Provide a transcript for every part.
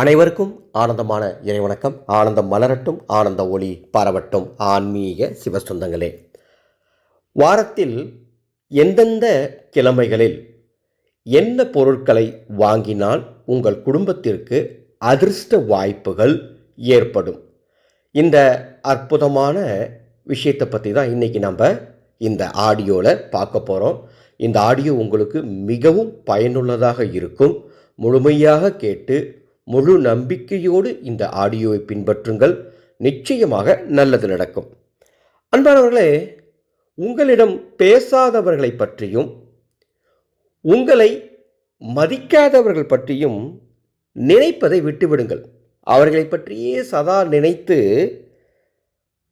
அனைவருக்கும் ஆனந்தமான இறைவணக்கம். ஆனந்தம் மலரட்டும் ஆனந்த ஒளி பரவட்டும். ஆன்மீக சிவஸ்தந்தங்களே வாரத்தில் எந்தெந்த கிழமைகளில் என்ன பொருட்களை வாங்கினால் உங்கள் குடும்பத்திற்கு அதிர்ஷ்ட வாய்ப்புகள் ஏற்படும்? இந்த அற்புதமான விஷயத்தை பற்றி தான் இன்றைக்கி நம்ம இந்த ஆடியோவில் பார்க்க போகிறோம் இந்த ஆடியோ உங்களுக்கு மிகவும் பயனுள்ளதாக இருக்கும். முழுமையாக கேட்டு முழு நம்பிக்கையோடு இந்த ஆடியோவை பின்பற்றுங்கள். நிச்சயமாக நல்லது நடக்கும். அன்பானவர்களே உங்களிடம் பேசாதவர்களை பற்றியும் உங்களை மதிக்காதவர்கள் பற்றியும் நினைப்பதை விட்டுவிடுங்கள். அவர்களை பற்றியே சதா நினைத்து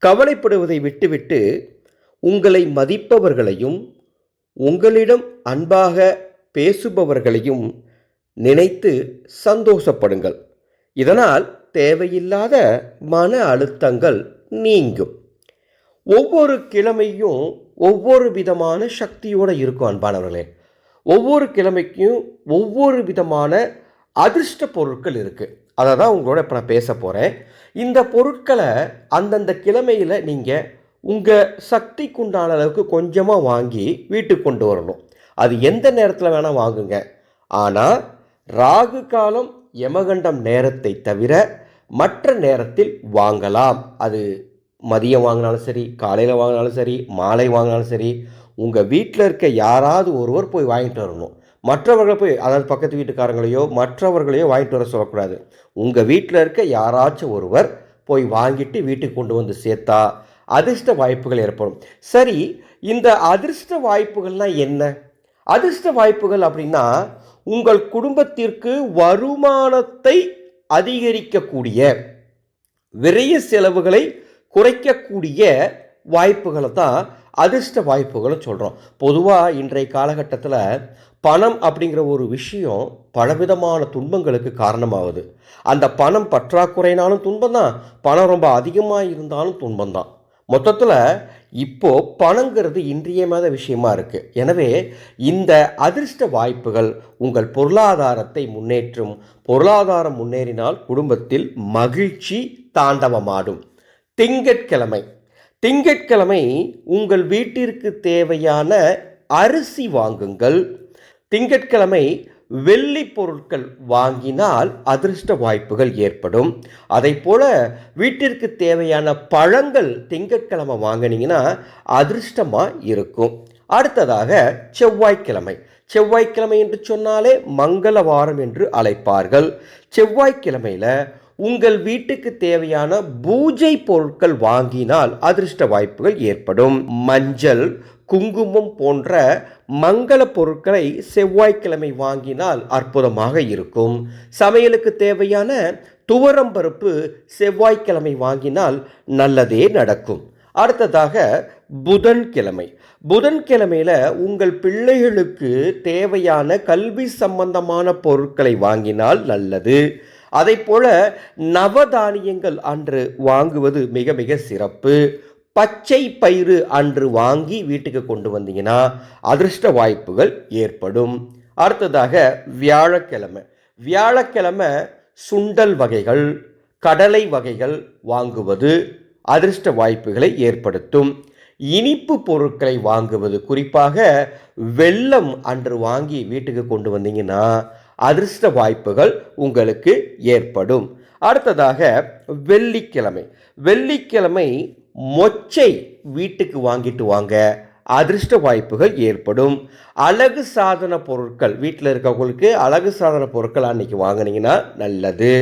கவலைப்படுவதை விட்டுவிட்டு உங்களை மதிப்பவர்களையும் உங்களிடம் அன்பாக பேசுபவர்களையும் நினைத்து சந்தோஷப்படுங்கள். இதனால் தேவையில்லாத மன அழுத்தங்கள் நீங்கும். ஒவ்வொரு கிழமையும் ஒவ்வொரு விதமான சக்தியோடு இருக்கும் அன்பானவர்களே. ஒவ்வொரு கிழமைக்கும் ஒவ்வொரு விதமான அதிர்ஷ்ட பொருட்கள் இருக்குது அதை தான் உங்களோட இப்போ நான் பேச போகிறேன் இந்த பொருட்களை அந்தந்த கிழமையில் நீங்கள் உங்கள் சக்திக்குண்டான அளவுக்கு கொஞ்சமாக வாங்கி வீட்டுக்கு கொண்டு வரணும். அது எந்த நேரத்தில் வேணால் வாங்குங்க. ஆனால் ராகு காலம் யமகண்டம் நேரத்தை தவிர மற்ற நேரத்தில் வாங்கலாம். அது மதியம் வாங்கினாலும் சரி காலையில் வாங்கினாலும் சரி மாலை வாங்கினாலும் சரி உங்கள் வீட்டில் இருக்க யாராவது ஒருவர் போய் வாங்கிட்டு வரணும். மற்றவர்கள் போய் அதாவது பக்கத்து வீட்டுக்காரங்களையோ மற்றவர்களையோ வாங்கிட்டு வர சொல்லக்கூடாது. உங்கள் வீட்டில் இருக்க யாராச்சும் ஒருவர் போய் வாங்கிட்டு வீட்டுக்கு கொண்டு வந்து சேர்த்தா அதிர்ஷ்ட வாய்ப்புகள் ஏற்படும். சரி இந்த அதிர்ஷ்ட வாய்ப்புகள்லாம் என்ன? அதிர்ஷ்ட வாய்ப்புகள் அப்படின்னா உங்கள் குடும்பத்திற்கு வருமானத்தை அதிகரிக்கக்கூடிய விரைய செலவுகளை குறைக்கக்கூடிய வாய்ப்புகளை தான் அதிர்ஷ்ட வாய்ப்புகளை சொல்கிறோம் பொதுவாக இன்றைய காலகட்டத்தில் பணம் அப்படிங்கிற ஒரு விஷயம் பலவிதமான துன்பங்களுக்கு காரணமாகுது அந்த பணம் பற்றாக்குறைனாலும் துன்பம் தான் பணம் ரொம்ப அதிகமாக இருந்தாலும் துன்பம் தான் மொத்தத்தில் இப்போ பணங்கிறது இன்றியமாத விஷயமா இருக்குது எனவே இந்த அதிர்ஷ்ட வாய்ப்புகள் உங்கள் பொருளாதாரத்தை முன்னேற்றும் பொருளாதாரம் முன்னேறினால் குடும்பத்தில் மகிழ்ச்சி தாண்டவமாடும். திங்கட்கிழமை. திங்கட்கிழமை உங்கள் வீட்டிற்கு தேவையான அரிசி வாங்குங்கள். திங்கட்கிழமை வெள்ளி பொருட்கள் வாங்கினால் அதிர்ஷ்ட வாய்ப்புகள் ஏற்படும். அதை போல வீட்டிற்கு தேவையான பழங்கள் திங்கட்கிழமை வாங்கினீங்கன்னா அதிர்ஷ்டமாக இருக்கும். அடுத்ததாக செவ்வாய்க்கிழமை. செவ்வாய்க்கிழமை என்று சொன்னாலே மங்கள வாரம் என்று அழைப்பார்கள். செவ்வாய்க்கிழமையில் உங்கள் வீட்டுக்கு தேவையான பூஜை பொருட்கள் வாங்கினால் அதிர்ஷ்ட வாய்ப்புகள் ஏற்படும். மஞ்சள் குங்குமம் போன்ற மங்கள பொருட்களை செவ்வாய்க்கிழமை வாங்கினால் அற்புதமாக இருக்கும். சமையலுக்கு தேவையான துவரம்பருப்பு செவ்வாய்க்கிழமை வாங்கினால் நல்லதே நடக்கும். அடுத்ததாக புதன்கிழமை. புதன்கிழமையில் உங்கள் பிள்ளைகளுக்கு தேவையான கல்வி சம்பந்தமான பொருட்களை வாங்கினால் நல்லது. அதை போல நவதானியங்கள் அன்று வாங்குவது மிக மிக சிறப்பு. பச்சை பயிறு அன்று வாங்கி வீட்டுக்கு கொண்டு வந்தீங்கன்னா அதிர்ஷ்ட வாய்ப்புகள் ஏற்படும். அடுத்ததாக வியாழக்கிழமை. வியாழக்கிழமை சுண்டல் வகைகள் கடலை வகைகள் வாங்குவது அதிர்ஷ்ட வாய்ப்புகளை ஏற்படுத்தும். இனிப்பு பொருட்களை வாங்குவது குறிப்பாக வெள்ளம் அன்று வாங்கி வீட்டுக்கு கொண்டு வந்தீங்கன்னா அதிர்ஷ்ட வாய்ப்புகள் உங்களுக்கு ஏற்படும். அடுத்ததாக வெள்ளிக்கிழமை. வெள்ளிக்கிழமை மொச்சை வீட்டுக்கு வாங்கிட்டு வாங்க. அதிர்ஷ்ட வாய்ப்புகள் ஏற்படும். அழகு சாதன பொருட்கள் வீட்டில் இருக்கவங்களுக்கு அழகு சாதன பொருட்கள் அன்னைக்கு வாங்கினீங்கன்னா நல்லது.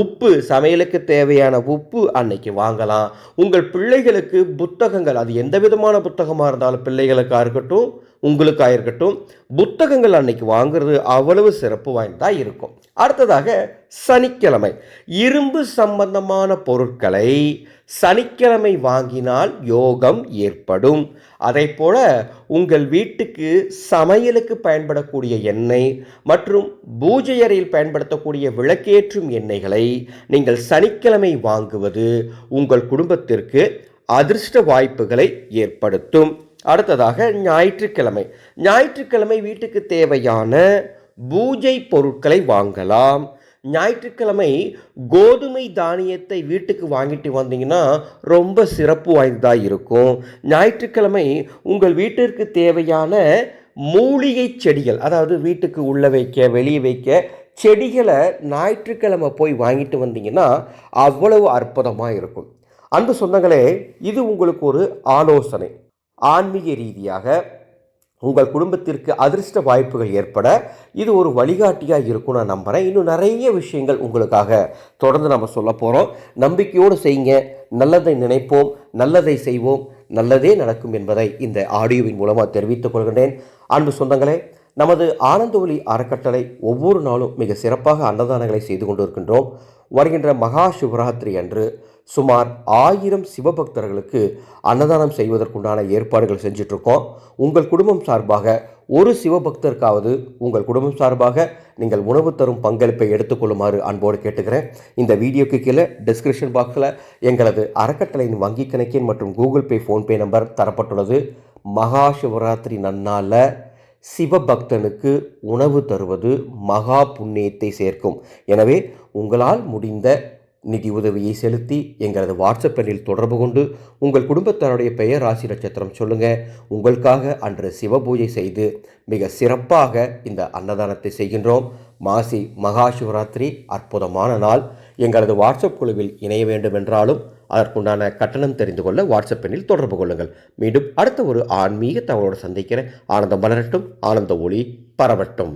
உப்பு சமையலுக்கு தேவையான உப்பு அன்னைக்கு வாங்கலாம். உங்கள் பிள்ளைகளுக்கு புத்தகங்கள் அது எந்த விதமான புத்தகமாக இருந்தாலும் பிள்ளைகளுக்காக இருக்கட்டும் உங்களுக்காக இருக்கட்டும் புத்தகங்கள் அன்னைக்கு வாங்குறது அவ்வளவு சிறப்பு வாய்ந்ததாக இருக்கும். அடுத்ததாக சனிக்கிழமை. இரும்பு சம்பந்தமான பொருட்களை சனிக்கிழமை வாங்கினால் யோகம் ஏற்படும். அதே போல் உங்கள் வீட்டுக்கு சமையலுக்கு பயன்படக்கூடிய எண்ணெய் மற்றும் பூஜை அறையில் பயன்படுத்தக்கூடிய விளக்கேற்றும் எண்ணெய்களை நீங்கள் சனிக்கிழமை வாங்குவது உங்கள் குடும்பத்திற்கு அதிர்ஷ்ட வாய்ப்புகளை ஏற்படுத்தும். அடுத்ததாக ஞாயிற்றுக்கிழமை. ஞாயிற்றுக்கிழமை வீட்டுக்கு தேவையான பூஜை பொருட்களை வாங்கலாம். ஞாயிற்றுக்கிழமை கோதுமை தானியத்தை வீட்டுக்கு வாங்கிட்டு வந்தீங்கன்னா ரொம்ப சிறப்பு வாய்ந்ததாக இருக்கும். ஞாயிற்றுக்கிழமை உங்கள் வீட்டிற்கு தேவையான மூலிகை செடிகள் அதாவது வீட்டுக்கு உள்ளே வைக்க வெளியே வைக்க செடிகளை ஞாயிற்றுக்கிழமை போய் வாங்கிட்டு வந்தீங்கன்னா அவ்வளவு அற்புதமாக இருக்கும். அன்பு சொந்தங்களே இது உங்களுக்கு ஒரு ஆலோசனை. ஆன்மீக ரீதியாக உங்கள் குடும்பத்திற்கு அதிர்ஷ்ட வாய்ப்புகள் ஏற்பட இது ஒரு வழிகாட்டியாக இருக்கும் நான் நம்புகிறேன் இன்னும் நிறைய விஷயங்கள் உங்களுக்காக தொடர்ந்து நம்ம சொல்ல போகிறோம் நம்பிக்கையோடு செய்யுங்க. நல்லதை நினைப்போம். நல்லதை செய்வோம். நல்லதே நடக்கும் என்பதை இந்த ஆடியோவின் மூலமாக தெரிவித்துக் கொள்கின்றேன். அன்பு சொந்தங்களே நமது ஆனந்த ஒளி அறக்கட்டளை ஒவ்வொரு நாளும் மிக சிறப்பாக அன்னதானங்களை செய்து கொண்டு இருக்கின்றோம் வருகின்ற மகா சிவராத்திரி அன்று சுமார் ஆயிரம் சிவபக்தர்களுக்கு அன்னதானம் செய்வதற்குண்டான ஏற்பாடுகள் செஞ்சிட்ருக்கோம். உங்கள் குடும்பம் சார்பாக ஒரு சிவபக்தருக்காவது உங்கள் குடும்பம் சார்பாக நீங்கள் உணவு தரும் பங்களிப்பை எடுத்துக்கொள்ளுமாறு அன்போடு கேட்டுக்கிறேன். இந்த வீடியோக்கு கீழே டிஸ்கிரிப்ஷன் பாக்ஸில் எங்களது அறக்கட்டளையின் வங்கி கணக்கின் மற்றும் கூகுள் பே ஃபோன்பே நம்பர் தரப்பட்டுள்ளது. மகா சிவராத்திரி நன்னாளில் சிவபக்தனுக்கு உணவு தருவது மகா புண்ணியத்தை சேர்க்கும். எனவே உங்களால் முடிந்த நிதி உதவியை செலுத்தி எங்களது வாட்ஸ்அப் எண்ணில் தொடர்பு கொண்டு உங்கள் குடும்பத்தாருடைய பெயர் ராசி நட்சத்திரம் சொல்லுங்கள் உங்களுக்காக அன்று சிவபூஜை செய்து மிக சிறப்பாக இந்த அன்னதானத்தை செய்கின்றோம். மாசி மகா சிவராத்திரி அற்புதமான நாள். எங்களது வாட்ஸ்அப் குழுவில் இணைய வேண்டும் என்றாலும் அதற்குண்டான கட்டணம் தெரிந்து கொள்ள வாட்ஸ்அப் எண்ணில் தொடர்பு கொள்ளுங்கள். மீண்டும் அடுத்த ஒரு ஆன்மீக தகவலோடு சந்திக்கிறேன். ஆனந்தம் மலரட்டும். ஆனந்த ஒளி பரவட்டும்.